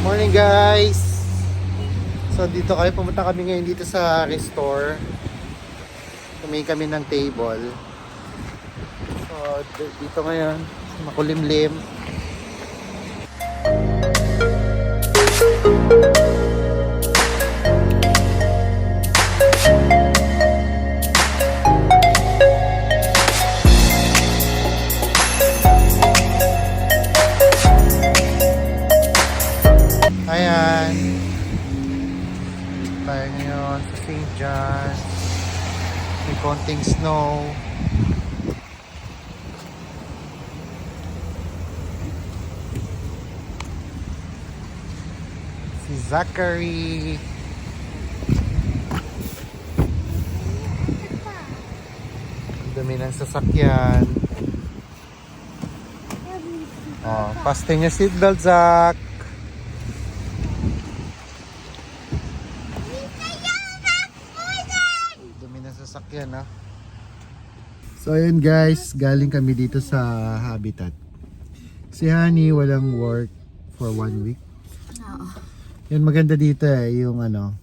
Morning guys! So dito kami, pumunta kami ngayon dito sa restore. Tumingin kami ng table. So dito ngayon, makulimlim. Ayan. Konting snow. Si Zachary. Dami ng sasakyan. Oh, pasting your seatbelt, Zach. Uy, dumi ng sasakyan ha. So ayun guys, galing kami dito sa Habitat. Si Honey walang work for one week. Oo. Yun maganda dito eh, yung ano,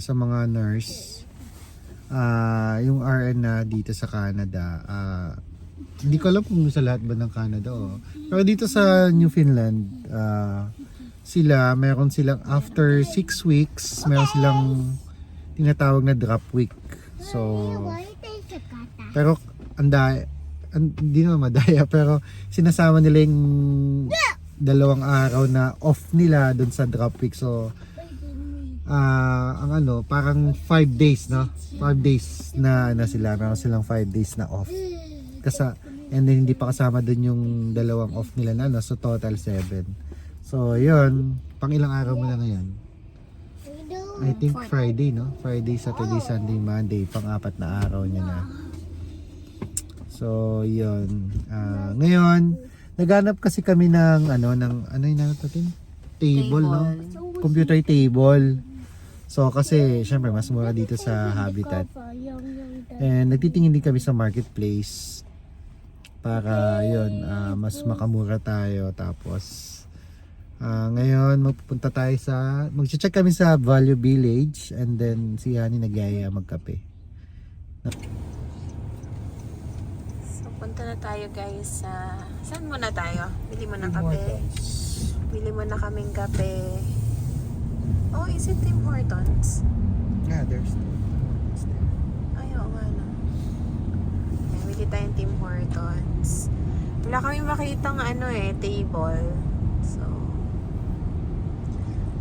sa mga nurse. Ah, yung RN na dito sa Canada. ah hindi ko alam kung sa lahat ba ng Canada oh. Pero dito sa Newfoundland, ah sila, meron silang after 6 weeks, meron silang tinatawag na drop week. So, pero anda hindi naman madaya pero sinasama nila yung dalawang araw na off nila doon sa drop week. So, ah ang ano, parang 5 days, no? 5 days na na sila, meron silang 5 days na off. Kasi and then hindi pa kasama doon yung dalawang off nila na, no? So, total 7. So, yun. Pang ilang araw mo na ngayon? I think Friday, no? Friday, Saturday, Sunday, Monday. Pang-apat na araw niya na. So, yun. Ah, ngayon, naghanap kasi kami ng, ano, ng, ano yung nanap natin? Table, no? Computer table. So, kasi, syempre, mas mura dito sa Habitat. And nagtitingin din kami sa marketplace para yun, ah, mas makamura tayo. Tapos, ah, ngayon, magpupunta tayo sa, mag-check kami sa Value Village and then si Hani nagyaya magkape. Punta na tayo guys sa... saan muna tayo? Bili mo na kape. Bili mo na kaming kape. Oh, is it Tim Hortons? Yeah, there's Ay, oo nga no. Ayan, bili tayong Tim Hortons. Wala kami makitang ano eh, table. So,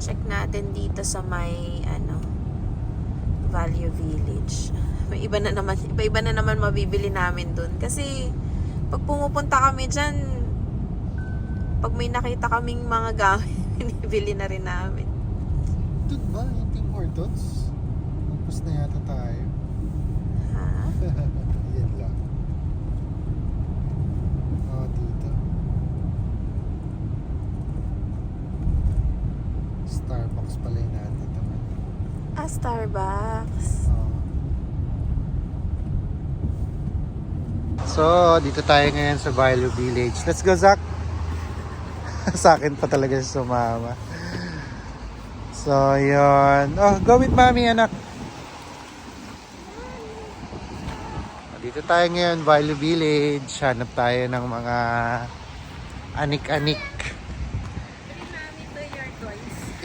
check natin dito sa may ano, Village. May iba na naman, iba-iba na naman mabibili namin dun. Kasi, pag pumupunta kami dyan, pag may nakita kaming mga gamit, binibili na rin namin. Doon ba? Tim Hortons? Tapos na yata tayo. Ha? Yan lang. Oh, dito. Starbucks pala yung natin. Ah, Starbucks. Oh. So, dito tayo ngayon sa Value Village. Let's go, Zach! sa akin pa talaga siya sumama. So, yun. Oh, go with mommy, anak. Dito tayo ngayon, Value Village. Hanap tayo ng mga anik-anik.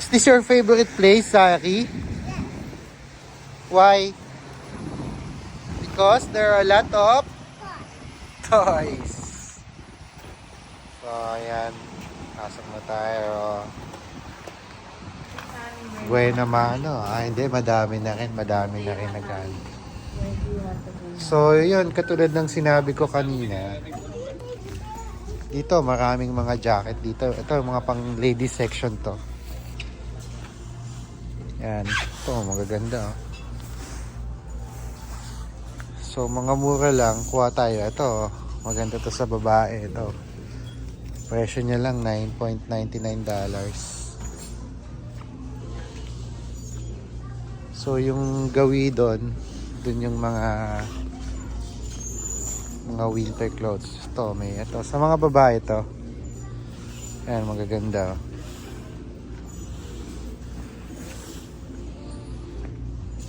Is this your favorite place, Saki? Why? Because there are a lot of toys. So, ayan. Pasok na tayo. Buena mano. Ah, hindi. Madami na rin. Madami na rin nagan. So, yun. Katulad ng sinabi ko kanina. Dito, maraming mga jacket dito. Ito, mga pang ladies section to. Yan. Ito, magaganda. Oh. So mga mura lang, kuha tayo. Ito, maganda to sa babae. Ito. Presyo niya lang, $9.99 So yung gawi doon, doon yung mga mga winter clothes. Ito, may ito. Sa mga babae ito. Ayan, magaganda.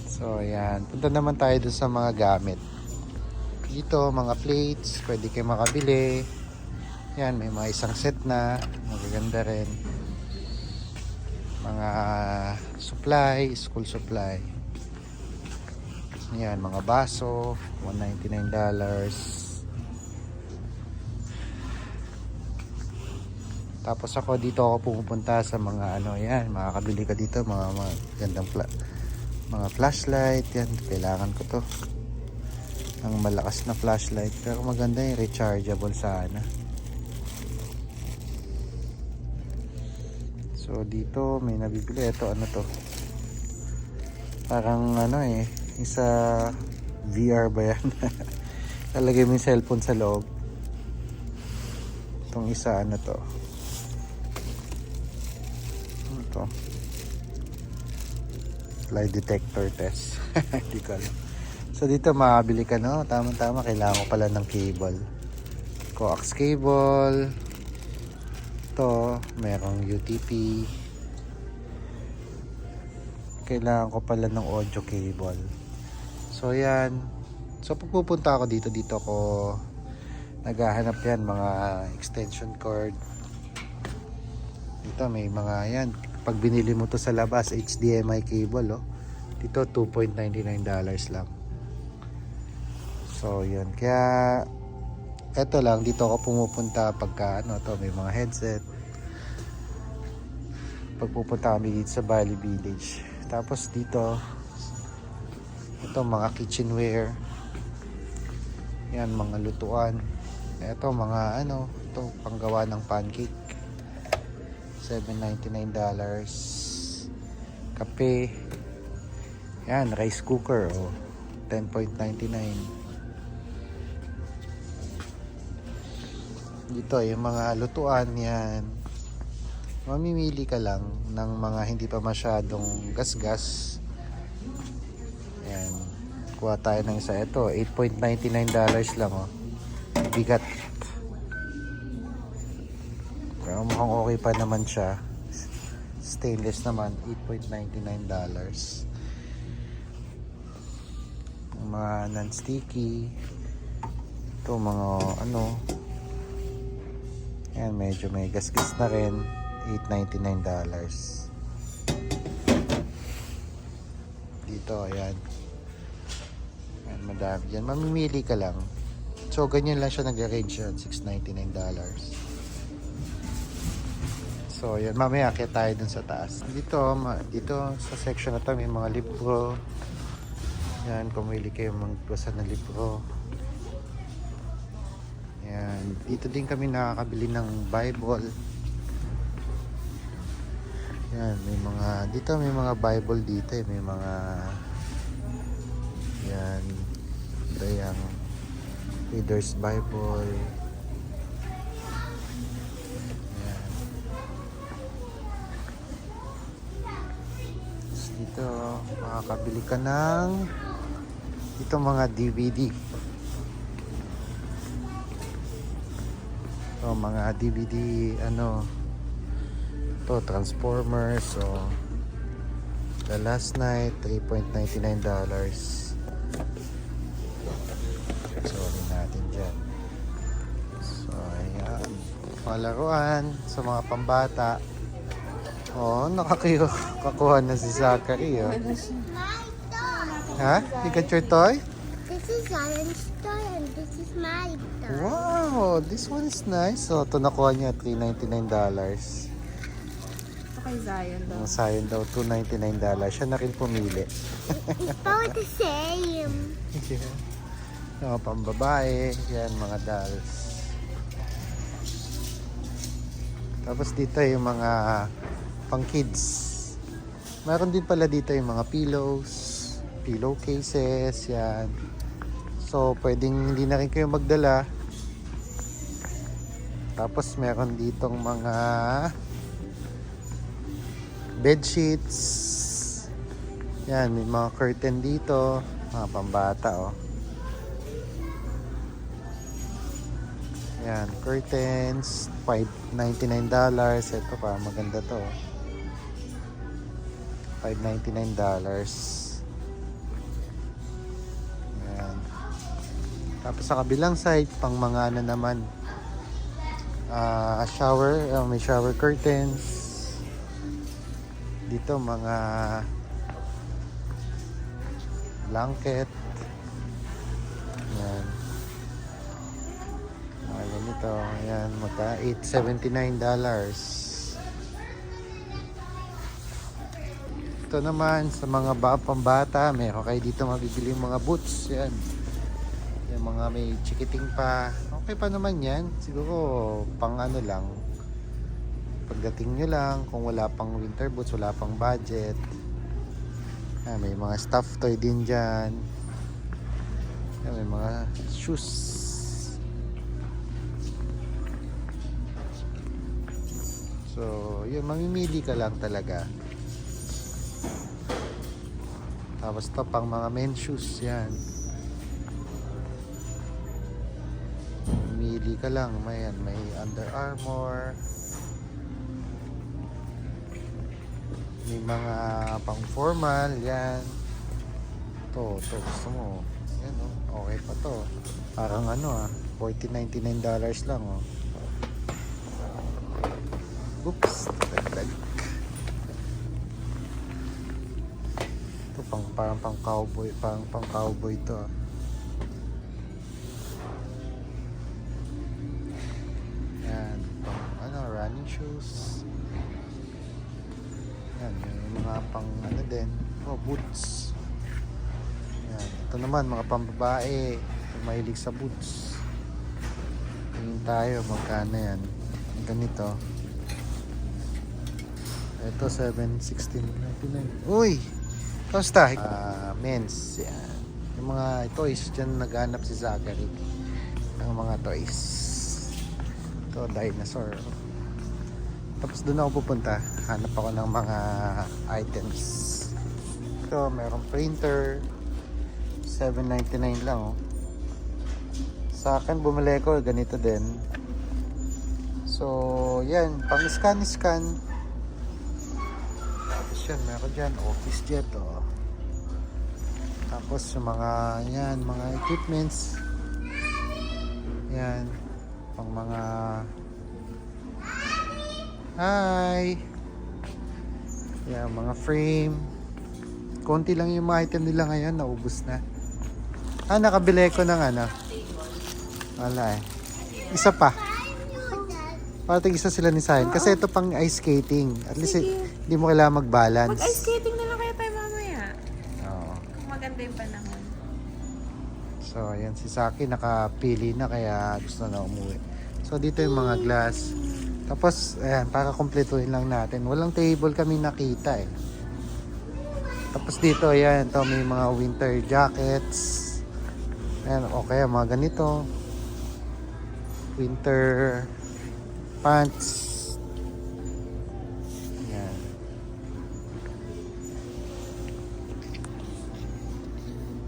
So, ayan. Punta naman tayo dun sa mga gamit. Dito, mga plates. Pwede kayo makabili. Yan, may mga isang set na. Magaganda rin. Mga supply, school supply. Yan, mga baso. $199. Tapos ako dito ako pumupunta sa mga ano yan, makakabili ka dito mga, mga gandang fla- mga flashlight yan, kailangan ko to. Ang malakas na flashlight pero maganda yung rechargeable sana. So dito may nabibili ito ano to? Parang ano eh, isa VR ba yan? Lalagay mo yung cellphone sa loob. Itong isa ano to? Ano to? Lie detector test. Hindi ko alam. So dito makabili ka no? Tama-tama kailangan ko pala ng cable. Coax cable. Ito, merong UTP. Kailangan ko pala ng audio cable. So yan. So pupunta ako dito, dito ko naghahanap yan mga extension cord. Dito may mga yan. Pag binili mo to sa labas, HDMI cable oh. Dito $2.99 lang. So yun. Kaya eto lang dito ako pumupunta pagka ano to may mga headset. Pag pupunta kami dito sa Bali Village. Tapos dito ito mga kitchenware. Yan mga lutuan. Ito mga ano, ito panggawa ng pancake. $7.99 Kape. Yan, rice cooker oh. 10.99 Dito yung mga lutuan yan. Mamimili ka lang ng mga hindi pa masyadong gasgas. Yan. Kuha tayo ng isa. Ito, $8.99 lang oh. Bigat. Pero mukhang okay pa naman siya. Stainless naman, $8.99. Yung mga non-sticky. Ito mga ano. Yan, medyo may gasgas na rin. $8.99. Dito, ayan. Ayan, madami dyan. Mamimili ka lang. So, ganyan lang siya nag-arrange yun. $6.99. So, yan. Mamaya kaya tayo dun sa taas. Dito, dito sa section na to, may mga libro. Yan, pumili kayo magbasa ng libro. Yan. Dito din kami nakakabili ng Bible. Yan, may mga dito may mga Bible dito, eh. may mga yan. Ito yung Reader's Bible. Yan. Tapos dito, makakabili ka ng dito mga DVD. So, mga DVD, ano, to Transformers, so, The Last Night, $3.99. Sorry natin dyan. So, ayan. Palaruan sa mga pambata. Oh, nakakakuha na si Zachary, oh. Ha? You got your toy? This is Zion's toy and this is my toy. Wow, this one is nice. So, ito nakuha niya, $399. Ito kay Zion daw. Ang sayon daw, $299. Siya na rin pumili. It's both the same. yeah. Mga pambabae, yan, mga dolls. Tapos dito yung mga pang kids. Meron din pala dito yung mga pillows, pillowcases, yan. So, pwedeng hindi na rin kayo magdala. Tapos meron ditong mga bed sheets. Yan, may mga curtain dito, mga pambata oh. Yan, curtains, $5.99. Ito pa, maganda to. $5.99. Yan. Tapos sa kabilang side, pang mga ano naman, ah, shower, ah, may shower curtains. Dito mga blanket. Yan. Mga ganito. Ayan, magka $879. Ito naman sa mga ba pambata, meron kayo dito mabibili mga boots. Yan. Yung mga may chikiting pa. Okay pa naman yan. Siguro pang ano lang. Pagdating nyo lang, kung wala pang winter boots, wala pang budget. Ah, may mga stuffed toy din dyan. Yan, may mga shoes. So, yun, mamimili ka lang talaga. Tapos to pang mga men's shoes yan. Mamili ka lang. May, may Under Armour. May mga pang formal. Yan. To, to gusto mo. Yan oh. Okay pa to. Parang ano ah. 40-99 dollars lang oh. Oops. Dagdag. Ito pang parang pang cowboy, parang pang cowboy to. ah. Naman mga pambabae, mahilig sa boots. Tingin tayo magkano yan. Ganito. Ito, 716.99. Uy! Kamusta? Ah, men's. Yan. Yung mga toys, dyan naghanap si Zachary. Ng mga toys. Ito, dinosaur. Tapos doon ako pupunta. Hanap ako ng mga items. Ito, merong printer. 7.99 lang oh. Sa akin bumili ko ganito din. So, yan, pang scan-scan. Tapos yan, meron dyan, office jet, oh. Tapos yung mga, yan, mga equipments. Yan, pang mga... Hi! Yan, mga frame. Konti lang yung mga item nila ngayon, naubos na. Ah, nakabili ko ng ano. Wala eh. Isa pa. Para tig isa sila ni Sayan. Kasi ito pang ice skating. At least hindi mo kailangan mag-balance. Mag-ice skating na lang kaya tayo mamaya. Oo. Kung maganda yung panahon. So, ayan si Saki nakapili na kaya gusto na umuwi. So, dito yung mga glass. Tapos, ayan, para kumpletuhin lang natin. Walang table kami nakita eh. Tapos dito, ayan, to may mga winter jackets. Ayan, okay, mga ganito. Winter pants. Ayan.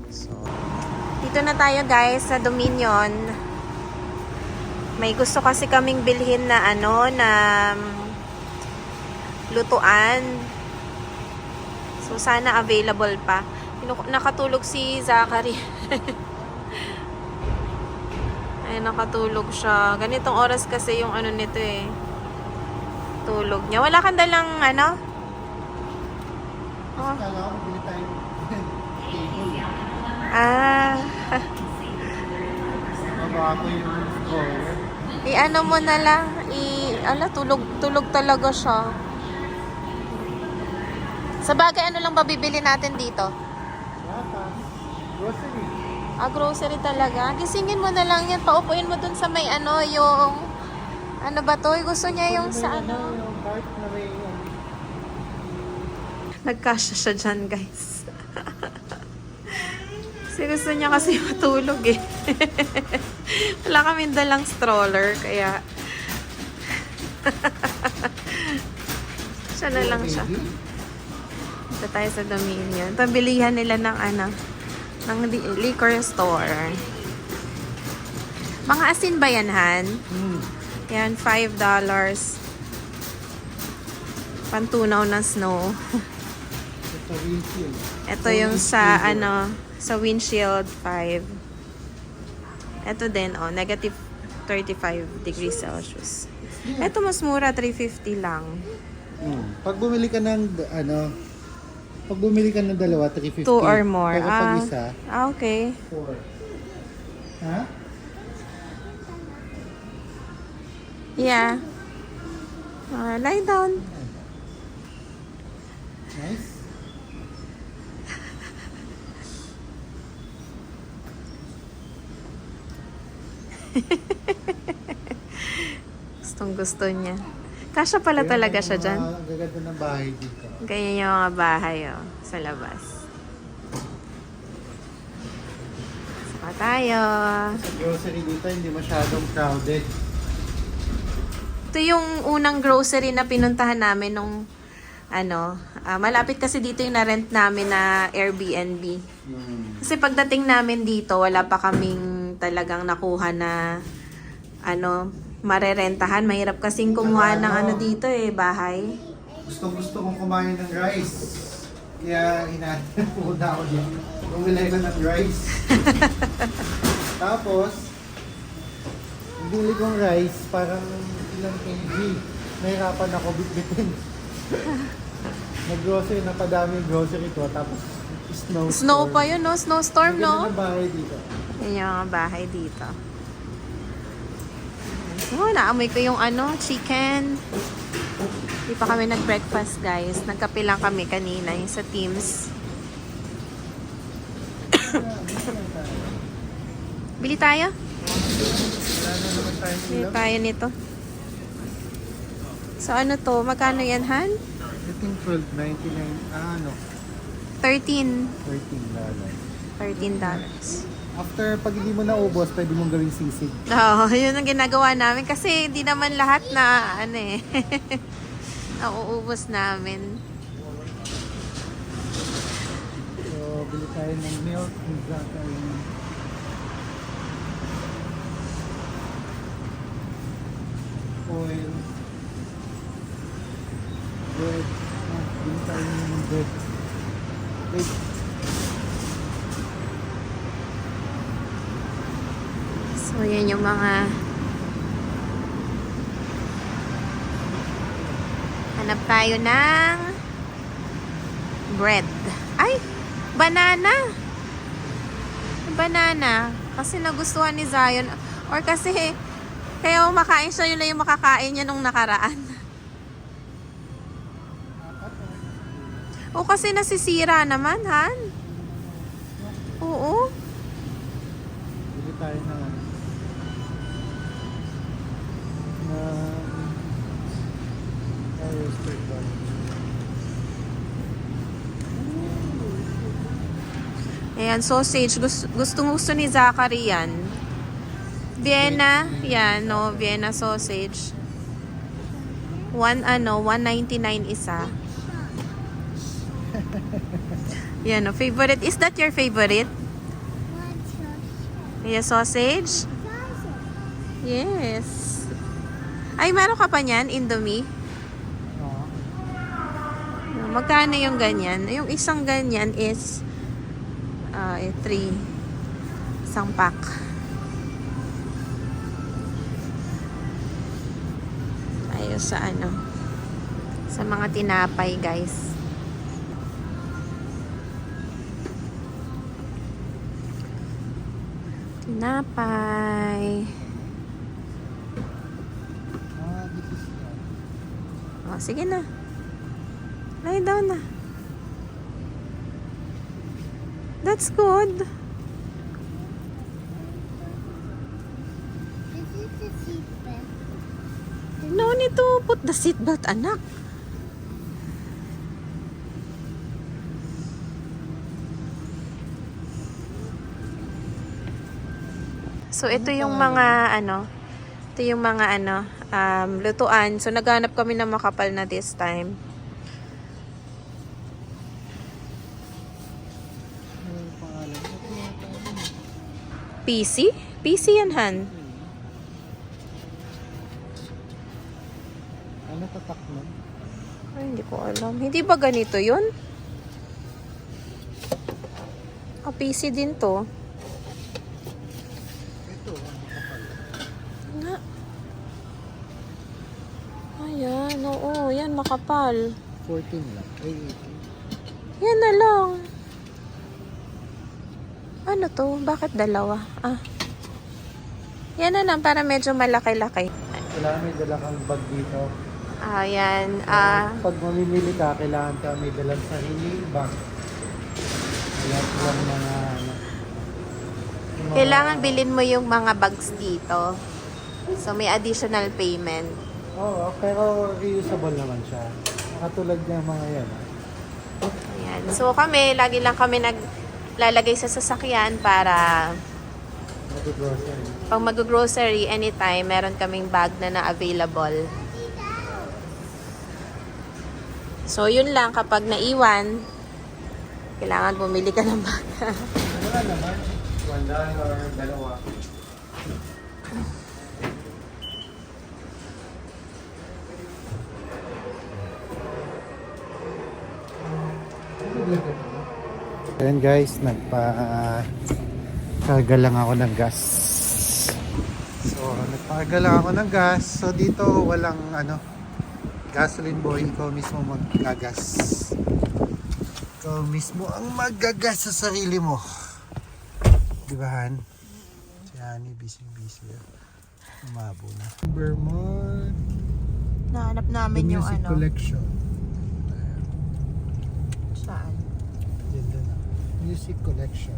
So, Dito na tayo guys sa Dominion. May gusto kasi kaming bilhin na ano na um, lutuan. So sana available pa. Nakatulog si Zachary. Ay, nakatulog siya. Ganitong oras kasi yung ano nito eh. Tulog niya. Wala kang dalang ano? Oh. Ah. I ano mo na lang, i ala tulog tulog talaga siya. Sa bagay ano lang ba bibili natin dito? Grocery. Ah, grocery talaga. Gisingin mo na lang yan, paupuin mo dun sa may ano, yung ano ba to? Gusto niya yung sa ano. Yung cart na may Nagkasya siya dyan, guys. kasi gusto niya kasi matulog eh. Wala kaming dalang stroller, kaya siya na lang siya. Dito tayo sa Dominion. Ito, bilihan nila ng ano, ng li- liquor store. Mga asin ba yan, Han? Hmm. Yan, $5. Pantunaw ng snow. Ito windshield. Ito yung sa ano, sa windshield 5. Ito din, oh, negative 35 degrees Celsius. Ito mas mura, 350 lang. Hmm. Pag bumili ka ng, ano, pag bumili ka ng dalawa, 350. Two or more. Pero pag Ah, isa, ah, okay. 4. Ha? Yeah. Ah, lie down. Nice. Gustong gusto niya. Kasya pala talaga siya dyan. Ang gaganda ng bahay dito. Ganyan yung mga bahay oh, sa labas. Saka tayo. Sa grocery dito, hindi masyadong crowded. Ito yung unang grocery na pinuntahan namin nung ano, ah, malapit kasi dito yung na-rent namin na Airbnb. Hmm. Kasi pagdating namin dito, wala pa kaming talagang nakuha na ano, marerentahan. Mahirap kasing kumuha ng ano dito eh, bahay. Gustong gusto kong kumain ng rice. Kaya hinahanap muna ako dito. Bumili ko ng rice. Tapos, bili kong rice, parang ilang kg. Nahirapan ako bitbitin. Nag-grocery, napadami yung grocery ko. Tapos, snow Snow pa yun, no? Snowstorm, no? ng bahay dito. Yan yung bahay dito. So, naamoy ko yung ano, chicken. Hindi pa kami nag-breakfast, guys. Nagkape lang kami kanina, yung sa Teams. Bili tayo? Bili tayo nito. So, ano to? Magkano yan, Han? I think 12.99. Ah, ano? 13. 13 dollars. 13 dollars. After, pag hindi mo naubos, pwede mong gawing sisig. Oo, yun ang ginagawa namin kasi hindi naman lahat na ano eh. Nauubos namin. So, bili tayo ng milk. Bili tayo ng oil. Bread. Ah, bili tayo ng bread. Wait. So, yan yung mga hanap tayo ng bread. Ay! Banana! Banana. Kasi nagustuhan ni Zion. Or kasi kaya umakain siya, yun lang yung makakain niya nung nakaraan. O kasi nasisira naman, Han. Oo. Bili tayo ng ano. ng oh, roasted bun. Ayan, sausage. Gusto, gustong gusto ni Zachary yan. Vienna. Yan, no. Vienna sausage. One, ano, 199 isa. yan, no. Favorite. Is that your favorite? Yeah, sausage? sausage? Yes. Ay, meron ka pa niyan? Indomie? Oo. Magkano yung ganyan? Yung isang ganyan is uh, 3. Isang pack. Tayo sa ano sa mga tinapay guys. Tinapay. Ah, uh, Oh, sige na. Lie down na. That's good. No need to put the seatbelt, anak. So, ito yung mga, ano, ito yung mga, ano, um, lutuan. So, naghanap kami ng makapal na this time. PC? PC yan, Han. Hmm. Ano tatak mo? Ay, hindi ko alam. Hindi ba ganito yun? Ah, PC din to. Ito, ano kapal? Nga. Ayan, oo. Yan, makapal. 14 lang. Ay, 18. Yan na lang. Ano to? Bakit dalawa? Ah. Yan na lang, para medyo malaki-laki. kailangan may dala kang bag dito. Ayan. Ah, Pag mamimili ka, kailangan ka may dalang sariling bag. Lang mga ano. mga- kailangan bilhin mo yung mga bags dito. So, may additional payment. Oo, pero reusable naman siya. Katulad ng mga yan. ah. Ayan. So, kami, lagi lang kami naglalagay sa sasakyan para Mag-grocery. pag mag-grocery anytime, meron kaming bag na na-available. So, yun lang. Kapag naiwan, kailangan bumili ka ng bag. Ano nga naman? One dollar, dalawa. Ayan guys, nagpa karga lang ako ng gas. So, nagpakarga lang ako ng gas. So, dito walang ano, gasoline boy. Ikaw mismo maggagas. Ikaw mismo ang maggagas sa sarili mo. Di ba, Han? Si Honey, busy-busy. Umabo na. Vermont. Nahanap namin yung Music ano. Collection. Saan? Ganda na. Music Collection.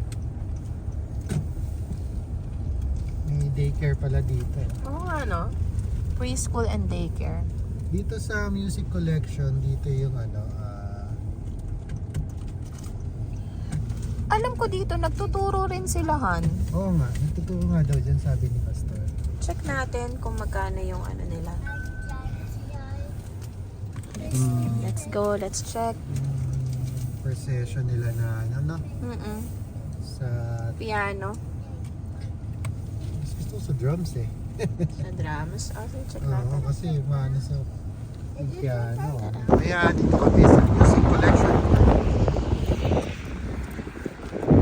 May daycare pala dito. Oo nga, no? Preschool and daycare. Dito sa Music Collection, dito yung ano, ah, Alam ko dito, nagtuturo rin sila, Han. oo nga, nagtuturo nga daw dyan sabi ni Pastor. Check natin kung magkano yung ano nila. Hmm. Let's go, let's check. Yung per session nila na ano, no? Mm-mm. Sa, Piano. mas gusto ko sa drums eh. Sa drums. Okay, check Oo, natin. kasi maano sa piano. Ayan, dito kami sa music collection.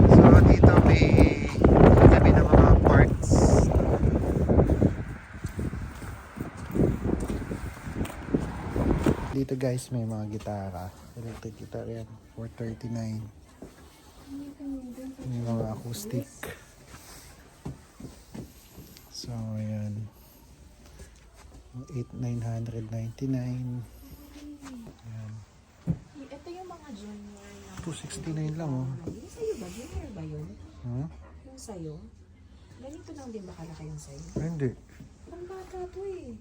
So, dito may kami ng mga parts. Dito guys, may mga gitara. Electric guitar yan. 439. May mga acoustic. So, ayan. 8,999. Ayan. Ito yung mga junior na. 269 lang oh. Yung sa'yo ba? Junior ba yun? Huh? Yung sa'yo? Ganito lang din ba kalaki yung sa'yo? Ay, hindi. Ang bata to eh.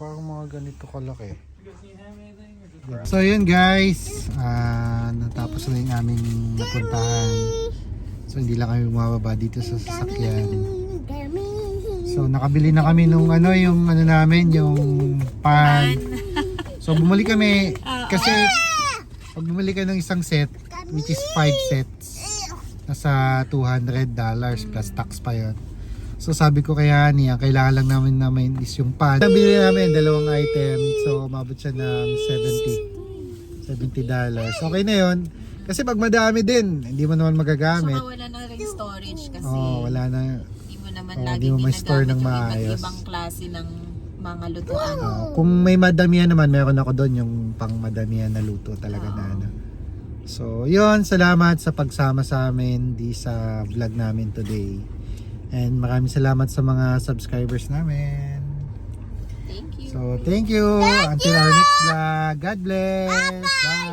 Parang mga ganito kalaki. So yun guys, ah natapos na yung aming napuntahan. So hindi lang kami bumababa dito sa sasakyan. So nakabili na kami nung ano yung ano namin, yung pan. So bumili kami kasi pag bumili ka ng isang set, which is 5 sets, nasa $200 plus tax pa yon. So sabi ko kaya niya, kailangan lang namin namin is yung pan. Nabili namin dalawang item. So umabot siya ng 70. 70 dollars. Okay na yon. Kasi pag madami din, hindi mo naman magagamit. Saka wala na rin storage kasi Oh, wala na. hindi mo naman Oh, lagi mo store ng maayos. ibang klase ng mga lutuan. Oh, kung may madamihan naman, meron ako doon yung pang madamihan na luto talaga na ano. So, yun, salamat sa pagsama sa amin di sa vlog namin today. And maraming salamat sa mga subscribers namin. Thank you. So, thank you. Until our next vlog. God bless. Bye.